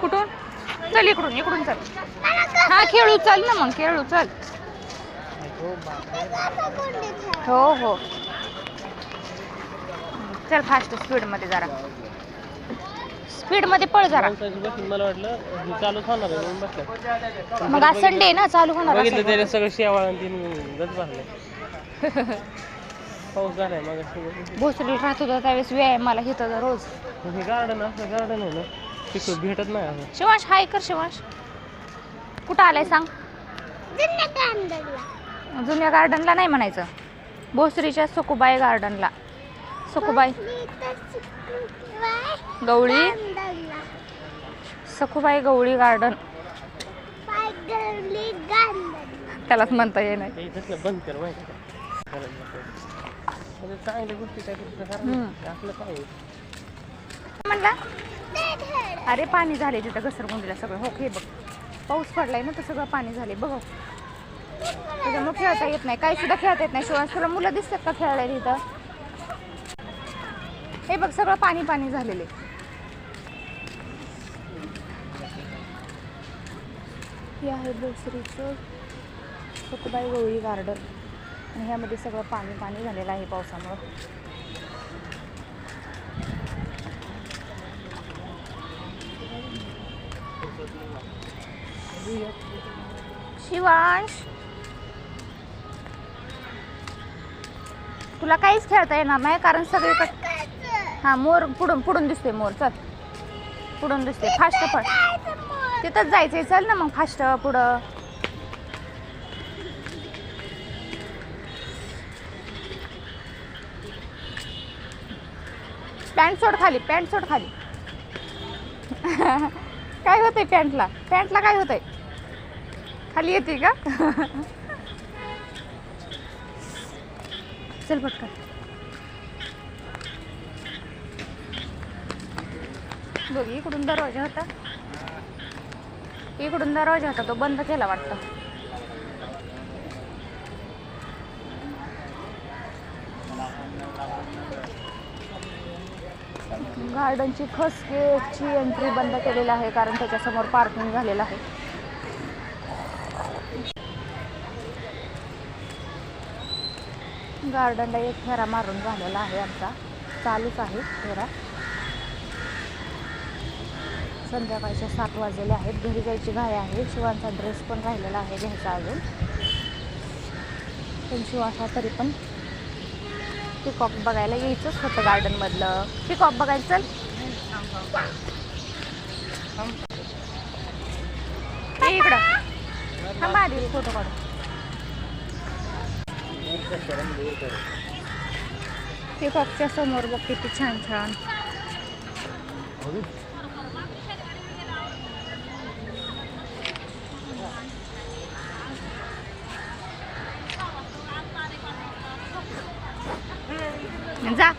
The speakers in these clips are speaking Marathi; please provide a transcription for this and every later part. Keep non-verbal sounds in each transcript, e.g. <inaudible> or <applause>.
कुठून? चल इकडून इकडून चल. हा खेळू चल ना मग खेळू चल. हो हो. चल फास्ट स्पीडमध्ये जरा. स्पीडमध्ये पळ जरा. मला वाटलं चालू होणार मग आज संडे ना चालू होणार बघितलं असेल. त्याने सगळं शेवाळ आणि तीन गच बसले. <laughs> पाऊस झालाय मग भोसरीला राहत होता त्यावेळेस व्यायामाला घेतो रोज. हे गार्डन असं गार्डन आहे ना तिकडं भेटत नाही असं. शिवांश हाय कर शिवांश. कुठं आलाय सांग? जुन्या गार्डनला नाही म्हणायचं. भोसरीच्या सकुबाई गार्डनला सकुबाई. गवळी? सखुबाई गवळी गार्डन त्यालाच म्हणता येणार. बंद कर माहिती का करत बसायचं. म्हणजे चांगल्या काय हम्म. आपलं काय आहे? म्हणला अरे पाणी झाले तिथं घसरगुंडीला सगळं. हो हे बघ. पाऊस पडलाय ना तर सगळं पाणी झाले बघ. हो. त्याच्यामुळे खेळता येत नाही. काही सुद्धा खेळता येत नाही. शिवाय तुला मुलं दिसतात का खेळायला तिथं? हे बघ सगळं पाणी पाणी झालेले हे आहे बोसरीचं सकुबाई गवळी गार्डन आणि ह्यामध्ये सगळं पाणी पाणी झालेलं आहे पावसामुळं. शिवांश. तुला काहीच खेळता येणार नाही कारण सगळीकडे हा मोर पुढून पुढून दिसते मोर चल. पुढून दिसते फास्ट पण तिथंच जायचंय. चल ना मग फास्ट पुढं. पॅन्ट सोड खाली पॅन्ट सोड खाली. काय होतंय पॅन्टला? पॅन्टला काय होतंय? खाली येते का? चल पटकन. बघ इकडून दरवाजा होता. इकडून दरवाजा होता तो बंद केला वाटतं. गार्डनची फर्स्ट गेटची एंट्री बंद केलेली आहे कारण त्याच्यासमोर पार्किंग झालेलं आहे. गार्डनला एक फेरा मारून झालेला आहे आमचा. चालूच आहे फेरा. संध्याकाळच्या सात वाजलेले आहेत. घरी जायची घाई आहे. शिवांचा ड्रेस पण राहिलेला आहे घ्यायचा अजून. पण शिवासा तरी पण पिकॉक बघायला यायचंच होतं गार्डनमधलं. पिकॉक बघायचं चल. इकडं. थांबा आधी फोटो काढू. पिकॉकच्या समोर बघ किती छान छान. जा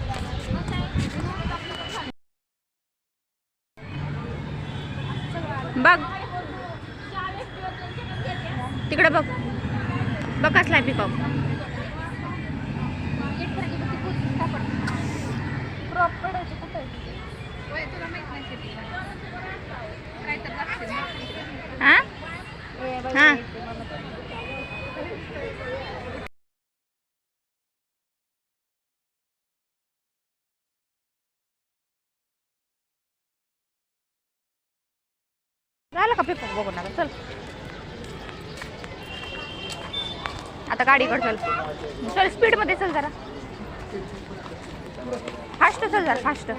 बघ तिकडे बघ बघ कसला पिकॉक हा हा झालं का पिकॉक बघून नका चल. आता गाडीकडे चल. चल स्पीडमध्ये चल जरा. फास्ट चल जरा फास्ट.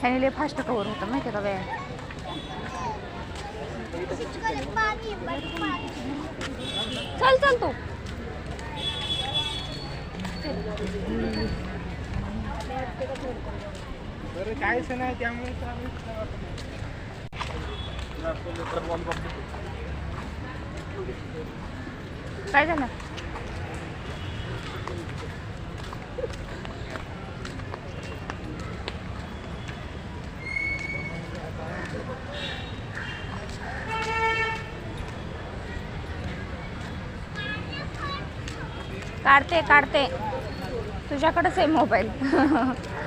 ह्याने लय फास्ट कवर होतं माहिती का वेळ चल चल तू. बरं काहीच नाही त्यामुळे काय झालं? काढते काढते. तुझ्याकडेच आहे मोबाईल. <laughs>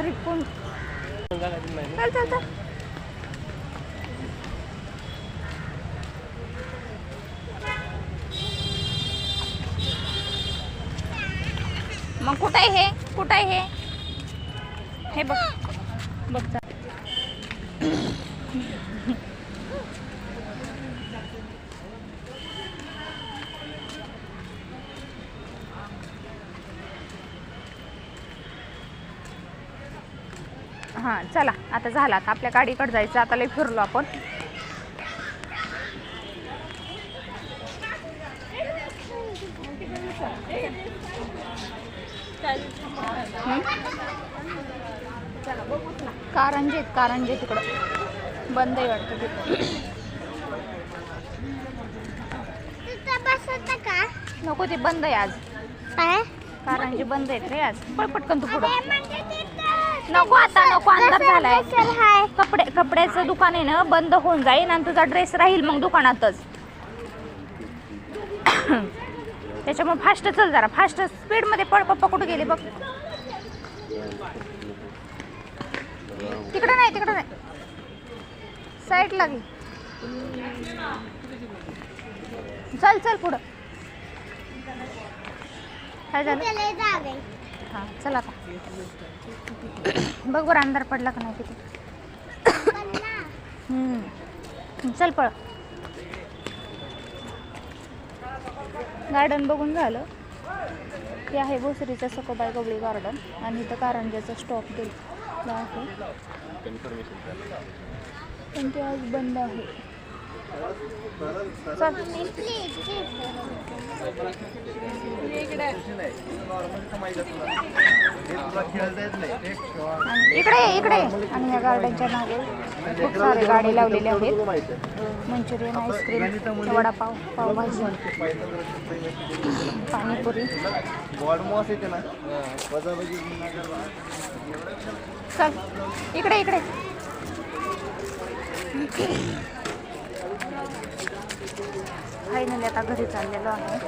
अरे कोण? जागा चल चल चल. मग कुठं आहे हे? कुठं आहे हे? हे बघ. बघ चल. आता झाला आता आपल्या गाडीकडे जायचं आता लई फिरलो आपण. हं? कारंजीत कारंजी तिकडं. बंद आहे वाटतं ते का नको ते बंद आहे आज. काय? कारंजी बंद आहेत रे आज. पळ पटकन तू पुढं. नको आता नको अंधार झालाय. कपडे कपड्याचं दुकान आहे ना बंद होऊन जाईल आणि तुझा ड्रेस राहील मग दुकानातच. त्याच्यामुळे फास्ट चल जरा फास्ट स्पीडमध्ये पळ पप्पा कुठे गेले बघ. तिकडं नाही तिकडं नाही. साईड लागली चल चल पुढं. काय झालं? हा चल आता. बघ बरं अंधार पडला का नाही किती हम्म. चल पळ. गार्डन बघून झालं. ते आहे भोसरीचं सकोबाई गवळी गार्डन आणि इथं कारंजाचा स्टॉप दिला आहे. पण ते आज बंद आहे. इकडे इकडे. आणि या गार्डनच्या मागे खूप सारे गाडी लावलेले आहेत. Manchurian ice cream vada pav pav bhaji panipuri. चल इकडे इकडे. फायनली आता घरी चाललेलो आहे.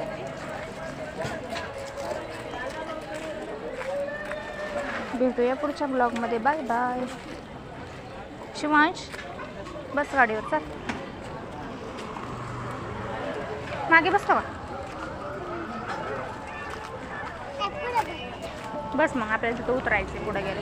भेटूया पुढच्या ब्लॉगमध्ये. Bye bye. शिवांश बस गाडीवर चाल. मागे बसतो का बस मग आपल्याला तिथं उतरायचं पुढे गेलं.